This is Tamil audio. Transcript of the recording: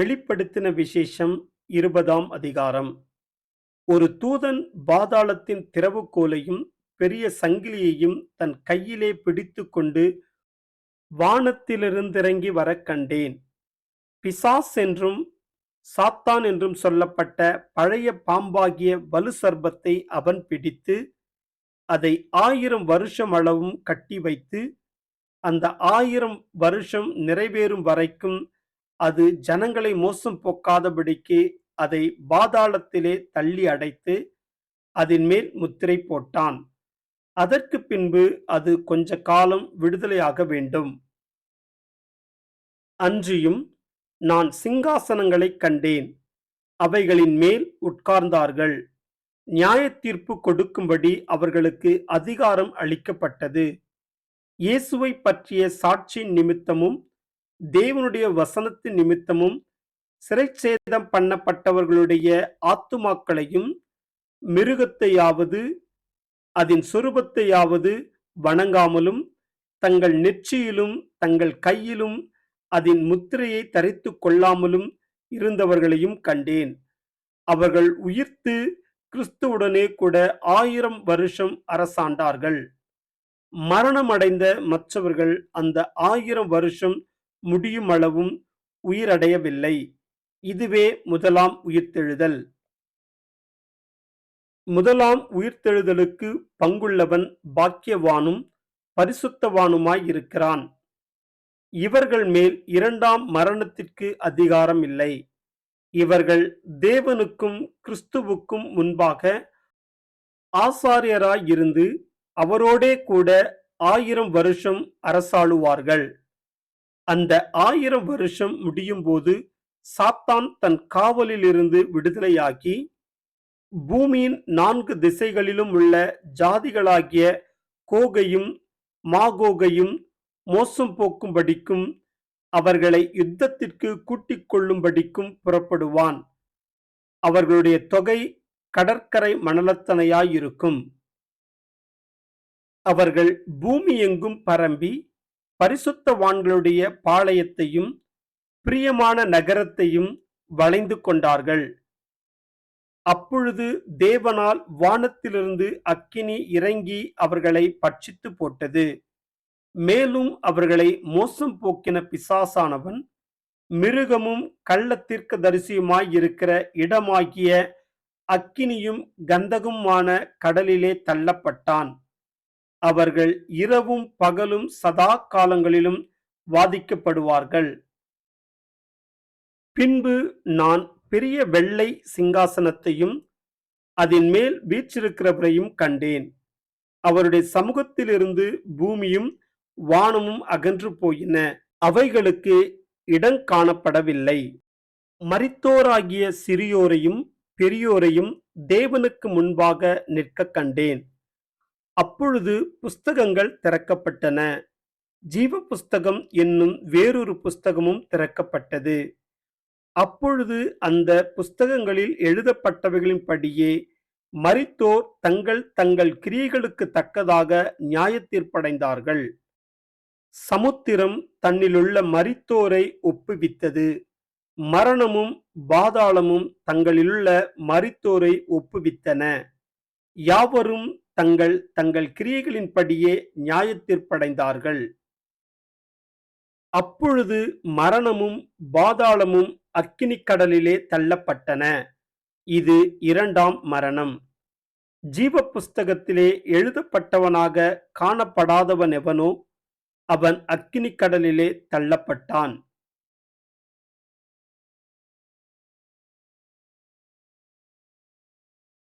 வெளிப்படுத்தின விசேஷம் இருபதாம் அதிகாரம். ஒரு தூதன் பாதாளத்தின் திறவுகோலையும் பெரிய சங்கிலியையும் தன் கையிலே பிடித்துக்கொண்டு வானத்திலிருந்திறங்கி வரக் கண்டேன். பிசாஸ் என்றும் சாத்தான் என்றும் சொல்லப்பட்ட பழைய பாம்பாகிய வலு சர்பத்தை அவன் பிடித்து அதை ஆயிரம் வருஷம் அளவும் கட்டி வைத்து அந்த ஆயிரம் வருஷம் நிறைவேறும் வரைக்கும் அது ஜனங்களை மோசம் போக்காதபடிக்கு அதை பாதாளத்திலே தள்ளி அடைத்து அதன் மேல் முத்திரை போட்டான். அதற்கு பின்பு அது கொஞ்ச காலம் விடுதலையாக வேண்டும். அன்றியும் நான் சிங்காசனங்களைக் கண்டேன். அவைகளின் மேல் உட்கார்ந்தார்கள். நியாயத்தீர்ப்பு கொடுக்கும்படி அவர்களுக்கு அதிகாரம் அளிக்கப்பட்டது. இயேசுவை பற்றிய சாட்சியின் நிமித்தமும் தேவனுடைய வசனத்தின் நிமித்தமும் சிறைச்சேதம் பண்ணப்பட்டவர்களுடைய ஆத்துமாக்களையும் மிருகத்தையாவது அதன் சொரூபத்தையாவது வணங்காமலும் தங்கள் நெற்றியிலும் தங்கள் கையிலும் அதன் முத்திரையை தரித்து கொள்ளாமலும் இருந்தவர்களையும் கண்டேன். அவர்கள் உயிர்த்து கிறிஸ்துவுடனே கூட ஆயிரம் வருஷம் அரசாண்டார்கள். மரணமடைந்த மற்றவர்கள் அந்த ஆயிரம் வருஷம் முடியுமளவும் உயிரடையவில்லை. இதுவே முதலாம் உயிர்த்தெழுதல். முதலாம் உயிர்த்தெழுதலுக்கு பங்குள்ளவன் பாக்கியவானும் பரிசுத்தவானுமாயிருக்கிறான் இவர்கள் மேல் இரண்டாம் மரணத்திற்கு அதிகாரம் இல்லை. இவர்கள் தேவனுக்கும் கிறிஸ்துவுக்கும் முன்பாக ஆசாரியராயிருந்து அவரோடே கூட ஆயிரம் வருஷம் அரசாளுவார்கள். அந்த ஆயிரம் வருஷம் முடியும் போது சாத்தான் தன் காவலிலிருந்து விடுதலையாகி பூமியின் நான்கு திசைகளிலும் உள்ள ஜாதிகளாகிய கோகையும் மாகோகையும் மோசம் போக்கும்படிக்கும் அவர்களை யுத்தத்திற்கு கூட்டிக் கொள்ளும்படிக்கும் புறப்படுவான். அவர்களுடைய தொகை கடற்கரை மணலத்தனையாயிருக்கும். அவர்கள் பூமி எங்கும் பரம்பி பரிசுத்தவான்களுடைய பாளையத்தையும் பிரியமான நகரத்தையும் வளைந்து கொண்டார்கள். அப்பொழுது தேவனால் வானத்திலிருந்து அக்கினி இறங்கி அவர்களை பட்சித்து போட்டது. மேலும் அவர்களை மோசம் போக்கின பிசாசானவன் மிருகமும் கள்ளத்திற்கு தரிசியுமாய் இருக்கிற இடமாகிய அக்கினியும் கந்தகுமான கடலிலே தள்ளப்பட்டான். அவர்கள் இரவும் பகலும் சதா காலங்களிலும் வாதிக்கப்படுவார்கள். பின்பு நான் பெரிய வெள்ளை சிங்காசனத்தையும் அதன் மேல் வீற்றிருக்கிறவரையும் கண்டேன். அவருடைய சமூகத்திலிருந்து பூமியும் வானமும் அகன்று போயின. அவைகளுக்கு இடம் காணப்படவில்லை. மரித்தோராகிய சிறியோரையும் பெரியோரையும் தேவனுக்கு முன்பாக நிற்க கண்டேன். அப்பொழுது புஸ்தகங்கள் திறக்கப்பட்டன. ஜீவ புஸ்தகம் என்னும் வேறொரு புஸ்தகமும் திறக்கப்பட்டது. அப்பொழுது அந்த புஸ்தகங்களில் எழுதப்பட்டவைகளின்படியே மரித்தோர் தங்கள் தங்கள் கிரியைகளுக்கு தக்கதாக நியாயத்தீர்ப்படைந்தார்கள் சமுத்திரம் தன்னிலுள்ள மரித்தோரை ஒப்புவித்தது. மரணமும் பாதாளமும் தங்களிலுள்ள மரித்தோரை ஒப்புவித்தன. யாவரும் தங்கள் தங்கள் கிரியைகளின்படியே நியாயத்தீர்ப்படைந்தார்கள். அப்பொழுது மரணமும் பாதாளமும் அக்கினிக் கடலிலே தள்ளப்பட்டன. இது இரண்டாம் மரணம். ஜீவ புஸ்தகத்திலே எழுதப்பட்டவனாக காணப்படாதவன் எவனோ அவன் அக்கினிக் கடலிலே தள்ளப்பட்டான்.